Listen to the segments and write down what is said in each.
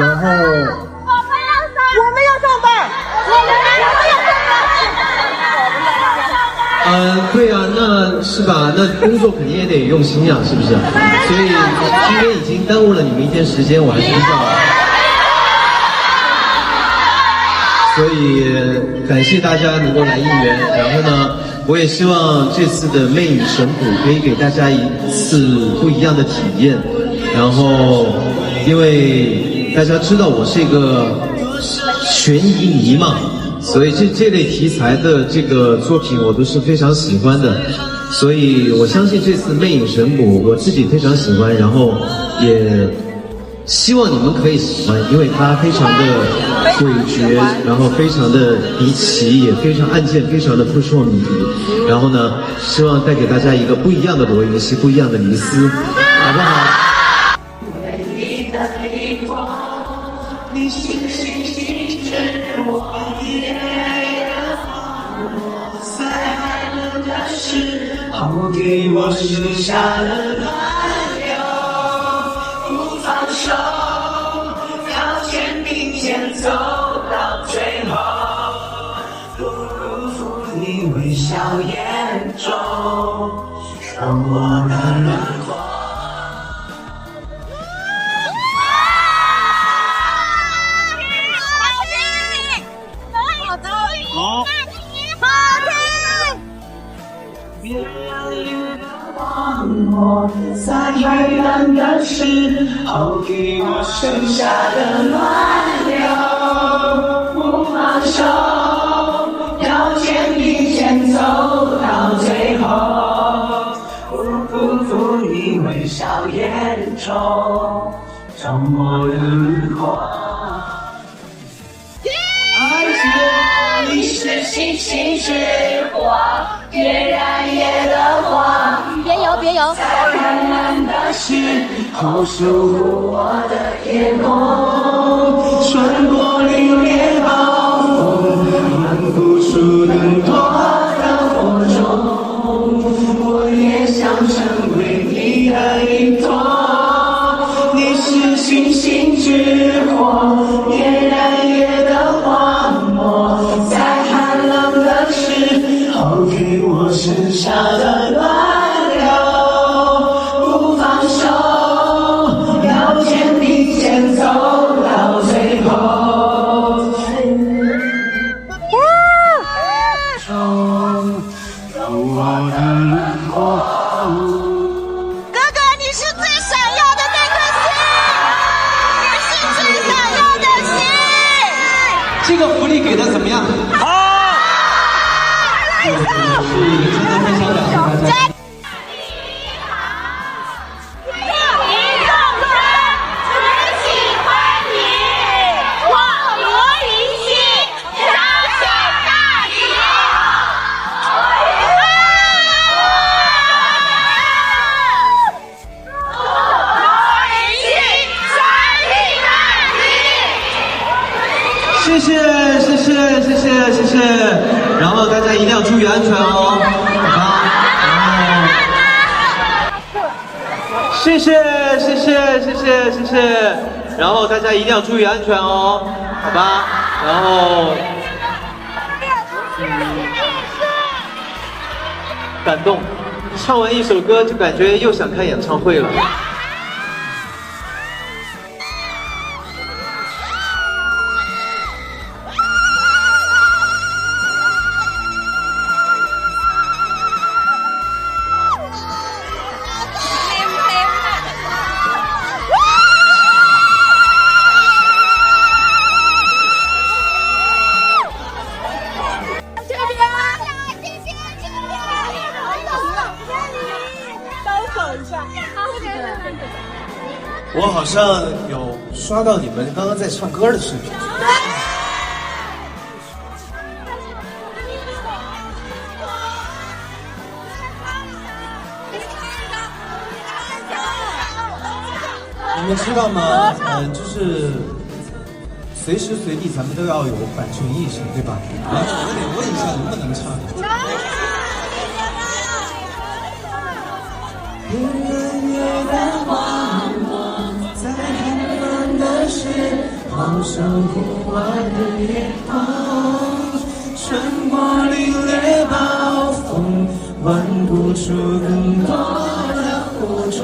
然后我们要上，我们要上班，我们要上班。嗯，对啊，那是吧？那工作肯定也得用心呀，是不是？所以今天已经耽误了你们一天时间，我还是比较。所以感谢大家能够来应援，然后呢，我也希望这次的魅影神捕可以给大家一次不一样的体验。然后，因为大家知道我是一个悬疑迷嘛，所以这这类题材的这个作品我都是非常喜欢的。所以我相信这次魅影神捕我自己非常喜欢，然后也。希望你们可以喜欢，因为它非常的诡谲，然后非常的离奇，也非常案件非常的扑朔迷离。然后呢，希望带给大家一个不一样的罗云熙，不一样的尼斯，好不好？星星静止我一夜的在寒冷的时候给我盛下的暖流不放手要肩并肩走到最后不辜负你微笑眼中让我能海蓝的时候，给我剩下的暖流。不放手，要肩并肩走到最后。不辜负你微笑眼中沉默的轮廓。你是星星之火，点燃夜的光。别游，别游，灿烂的，好守护我的天空，穿过黎明。大家一定要注意安全哦，好吧，然后感动，唱完一首歌就感觉又想看演唱会了。唱歌的视频。你们知道吗？嗯，就是随时随地咱们都要有版权意识，对吧？然后我得问一下能不能唱。越来越的荒漠，在寒冷的时好守护我的眼眶。穿过凛冽暴风，挽不出更多的火种。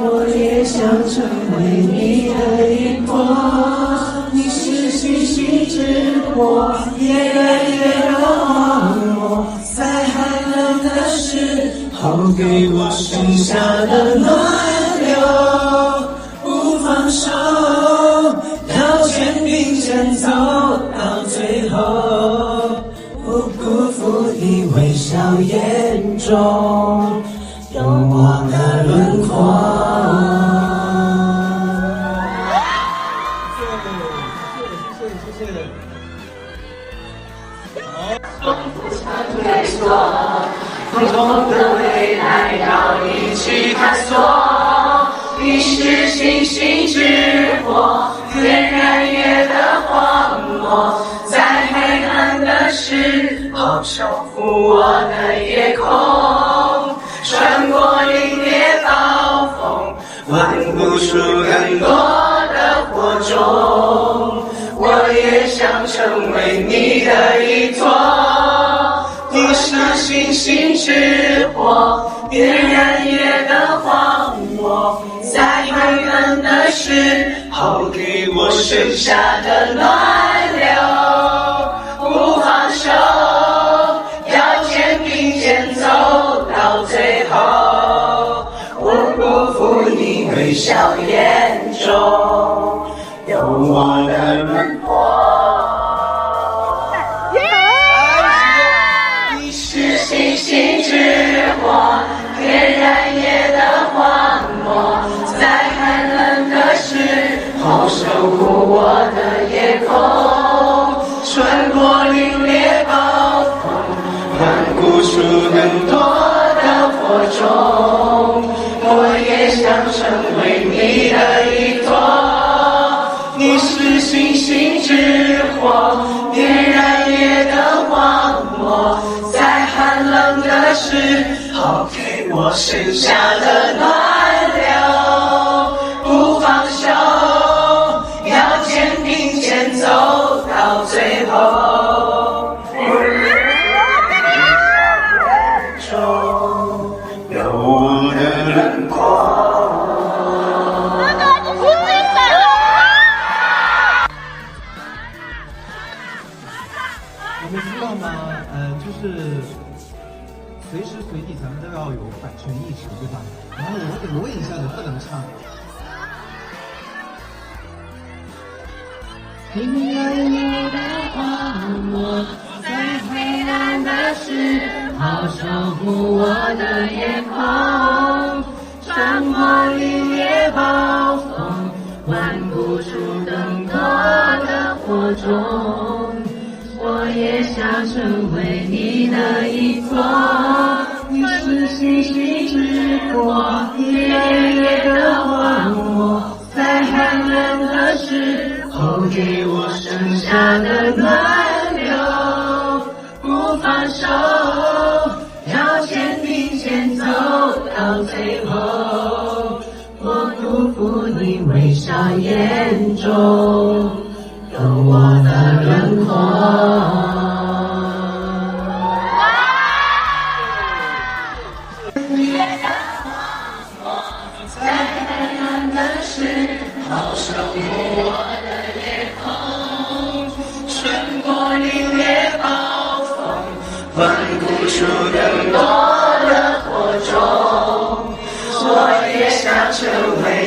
我也想成为你的一朵，你是星星之火，越来越热我，在寒冷的时候给我剩下的暖流，不放手，笑眼中有我的轮廓。谢谢谢谢谢谢。梦中的未来要一起探索。你是星星之火，点燃夜的荒漠，的时候守护我的夜空，穿过凛冽暴风，换不出更多的火种。我也想成为你的依托。你是星星之火，点燃夜的荒漠，在黑暗的时候给我剩下的暖你时候给我剩下的暖流，不放手，要肩并肩走到最后。中 有我的轮廓。唱？点燃夜的荒漠，在黑暗的时候守护我的夜空，穿过凛冽暴风，换不出更多的火种。我也想成为你的依托，你是星星之火，给我剩下的暖流，不放手，要肩并肩走到最后，我不负你微笑眼中。出更多的火种。我也想成为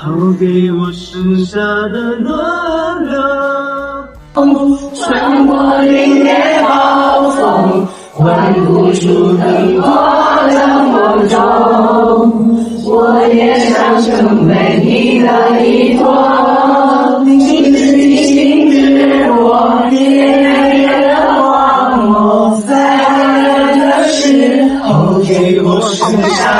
时候给我剩下的暖流。穿过凛冽暴风，换不出更多的火种。我也想成为你的依托，你是心之火，点燃夜的荒漠，在寒冷的时候给我剩下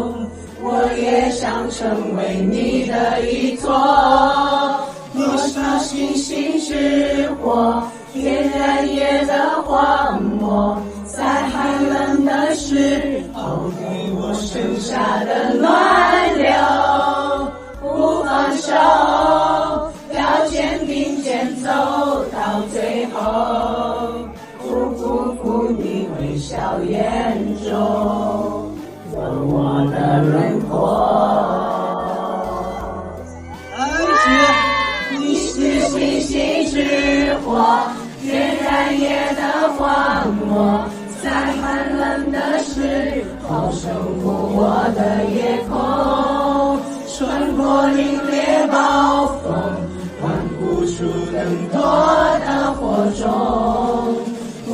想成为你的依托，多少星星之火，点燃夜的荒漠。在寒冷的时候，给我剩下的暖流，不放手，要肩并肩走到最后，不辜负你微笑眼中有我的轮廓。燃夜的荒漠，在寒冷的时候守护我的夜空，穿过凛冽暴风，换不出更多的火种。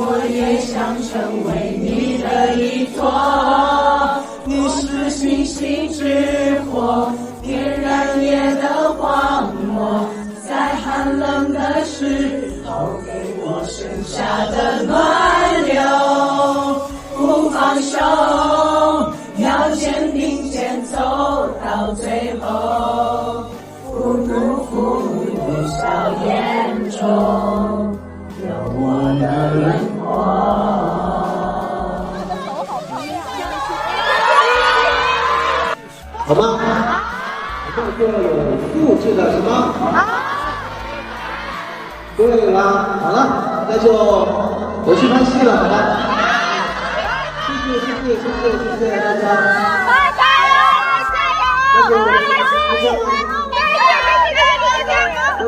我也想成为你的依托，你是星星之火，下的暖流，不放手，要肩并肩走到最后，不辜负你微笑眼中有我的轮廓。好吗？这个副字的什么？对啦，好了，那就我去拍戏了，好吧？谢谢谢谢谢谢谢谢大家。那就我们就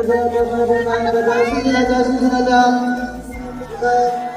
拜拜拜拜拜拜拜拜，谢谢大家，谢谢大家，拜拜。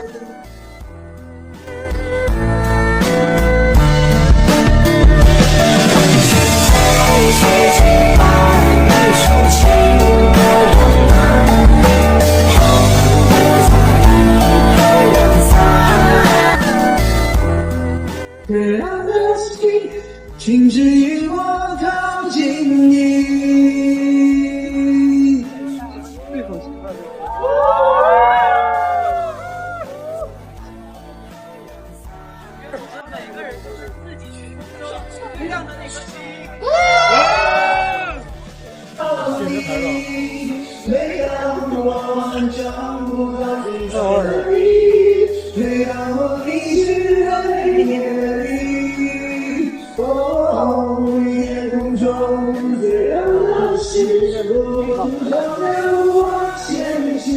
是否能照亮我前行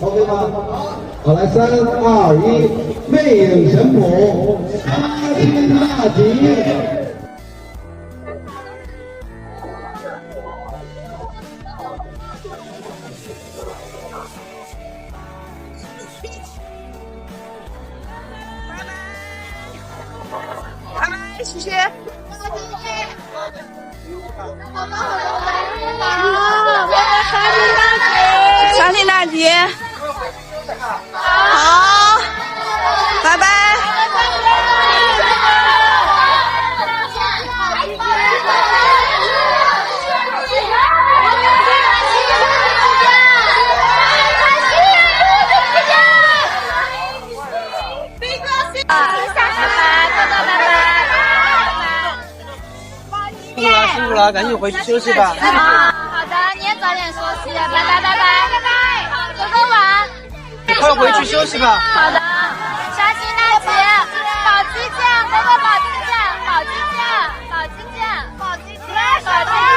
，OK 吗？好，来，三二一，魅影神捕，杀天大吉。了，辛苦了，赶紧回去休息吧。啊，好的，你也早点休息，拜拜拜拜拜拜，哥哥晚。你快回去休息吧。好的，沙欣大姐，宝鸡见，哥哥宝鸡见，宝鸡见，宝鸡见，宝鸡见，宝鸡见。